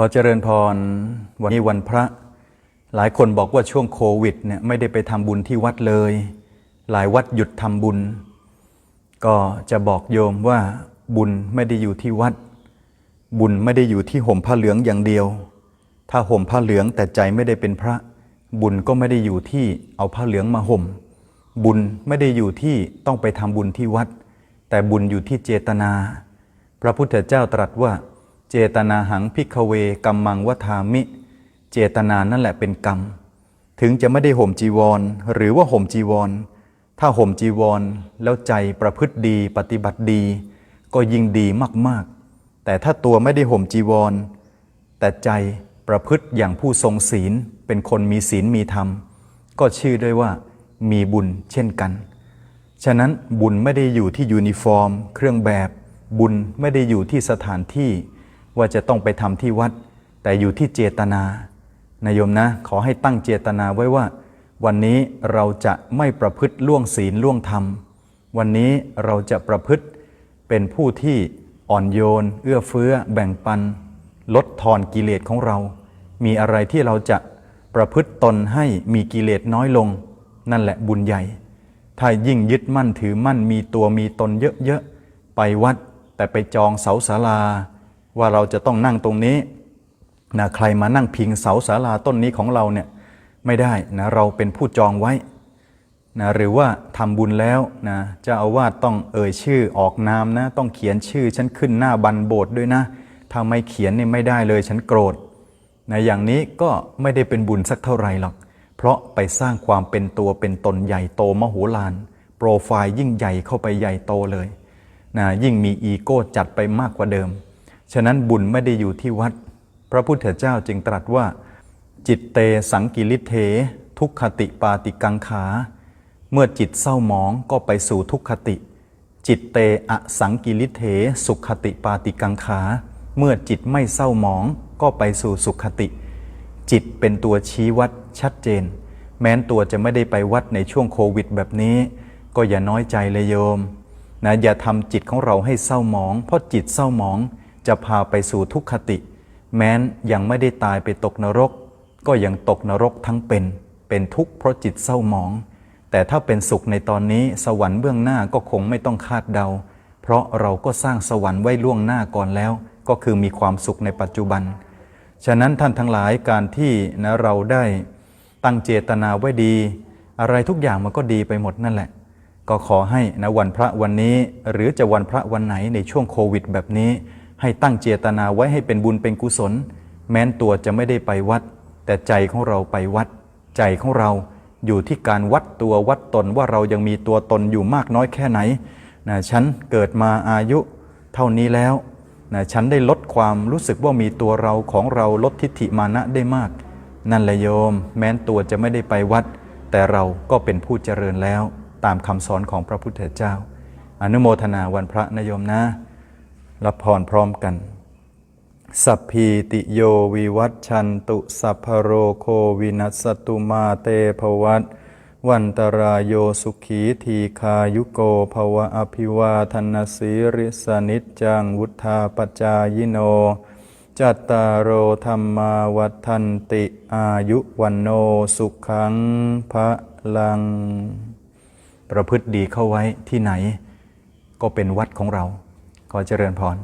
ขอเจริญพร วันนี้วันพระ หลายคนบอกว่าช่วงโควิดเนี่ยไม่ได้ไปทำบุญที่วัดเลย หลายวัดหยุดทำบุญ ก็จะบอกโยมว่าบุญไม่ได้อยู่ที่วัด บุญไม่ได้อยู่ที่ห่มผ้าเหลืองอย่างเดียว ถ้าห่มผ้าเหลืองแต่ใจไม่ได้เป็นพระ บุญก็ไม่ได้อยู่ที่เอาผ้าเหลืองมาห่ม บุญไม่ได้อยู่ที่ต้องไปทำบุญที่วัด แต่บุญอยู่ที่เจตนา พระพุทธเจ้าตรัสว่า เจตนาหังพิกเวกัมมังวทามิ เจตนานั่นแหละเป็นกรรม ถึงจะไม่ได้ห่มจีวร หรือว่าห่มจีวร ถ้าห่มจีวร แล้วใจประพฤติดีปฏิบัติดี ก็ยิ่งดีมากๆ แต่ถ้าตัวไม่ได้ห่มจีวร แต่ใจประพฤติอย่างผู้ทรงศีล เป็นคนมีศีลมีธรรม ก็ชื่อด้วยว่า มีบุญเช่นกัน ฉะนั้นบุญไม่ได้อยู่ที่ยูนิฟอร์ม เครื่องแบบ บุญไม่ได้อยู่ที่สถานที่ ว่าจะต้องไปทำที่วัด แต่อยู่ที่เจตนานายโยมนะ ขอให้ตั้งเจตนาไว้ว่า วันนี้เราจะไม่ประพฤติล่วงศีลล่วงธรรม วันนี้เราจะประพฤติเป็นผู้ที่อ่อนโยน เอื้อเฟื้อ แบ่งปัน ลดทอนกิเลสของเรา มีอะไรที่เราจะประพฤติตนให้มีกิเลสน้อยลง นั่นแหละบุญใหญ่ ถ้ายิ่งยึดมั่นถือมั่นมีตัวมีตนเยอะๆไปวัด แต่ไปจองเสาศาลา ว่าเราจะต้องนั่งตรงนี้นะใครมานั่งพิงเสาศาลาต้นนี้ของเราเนี่ยไม่ได้นะเราเป็นผู้จองไว้นะหรือว่าทำบุญแล้วนะจ้าอาวาสต้องเอ่ยชื่อออกนามนะต้องเขียนชื่อฉันขึ้นหน้าบันโบสถ์ด้วยนะถ้าไม่เขียนนี่ไม่ได้เลยฉันโกรธนะอย่างนี้ก็ไม่ได้เป็นบุญสักเท่าไหร่หรอก เพราะไปสร้างความเป็นตัวเป็นตนใหญ่โตมโหฬารโปรไฟล์ยิ่งใหญ่เข้าไปใหญ่โตเลยนะยิ่งมีอีโก้จัดไปมากกว่าเดิม ฉะนั้นบุญไม่ได้อยู่ที่วัด พระพุทธเจ้าจึงตรัสว่า จิตเตสังกิริเท ทุกขติปาติกังขา เมื่อจิตเศร้าหมองก็ไปสู่ทุกขติ จิตเตอสังกิริเท สุขติปาติกังขา เมื่อจิตไม่เศร้าหมองก็ไปสู่สุขติ จิตเป็นตัวชี้วัดชัดเจน แม้นตัวจะไม่ได้ไปวัดในช่วงโควิดแบบนี้ ก็อย่าน้อยใจเลยโยมนะอย่าทำจิตของเราให้เศร้าหมอง เพราะจิตเศร้าหมอง จะพาไปสู่ทุกขติ แม้นยังไม่ได้ตายไปตกนรก ก็ยังตกนรกทั้งเป็น เป็นทุกข์เพราะจิตเศร้าหมอง แต่ถ้าเป็นสุขในตอนนี้สวรรค์เบื้องหน้าก็คงไม่ต้องคาดเดา เพราะเราก็สร้างสวรรค์ไว้ล่วงหน้าก่อนแล้ว ก็คือมีความสุขในปัจจุบัน ฉะนั้นท่านทั้งหลายการที่นะเราได้ตั้งเจตนาไว้ดี อะไรทุกอย่างมันก็ดีไปหมดนั่นแหละก็ขอให้นะวันพระวันนี้ หรือจะวันพระวันไหนในช่วงโควิดแบบนี้ ให้ตั้งเจตนาไว้ให้เป็นบุญเป็นกุศล แม้นตัวจะไม่ได้ไปวัด แต่ใจของเราไปวัด ใจของเราอยู่ที่การวัดตัววัดตนว่าเรายังมีตัวตนอยู่มากน้อยแค่ไหนนะฉันเกิดมาอายุเท่านี้แล้วนะฉันได้ลดความรู้สึกว่ามีตัวเราของเราลดทิฏฐิมานะได้มาก นั่นแหละโยม แม้นตัวจะไม่ได้ไปวัด แต่เราก็เป็นผู้เจริญแล้วตามคำสอนของพระพุทธเจ้า อนุโมทนาวันพระนโยมนะ รับพรพร้อมกัน สัพพีติโยวิวัตชันตุสัพพโรโควินัสตุมาเตภวัตวันตรายโยสุขีทีคายุโกภวะอภิวาทนาสีริสนิจจังวุธาปจายโน จัตตารโอธรรมาวัฏันติอายุวันโนสุขังพระลัง ประพฤติดีเข้าไว้ที่ไหน ก็เป็นวัดของเรา ขอเจริญพร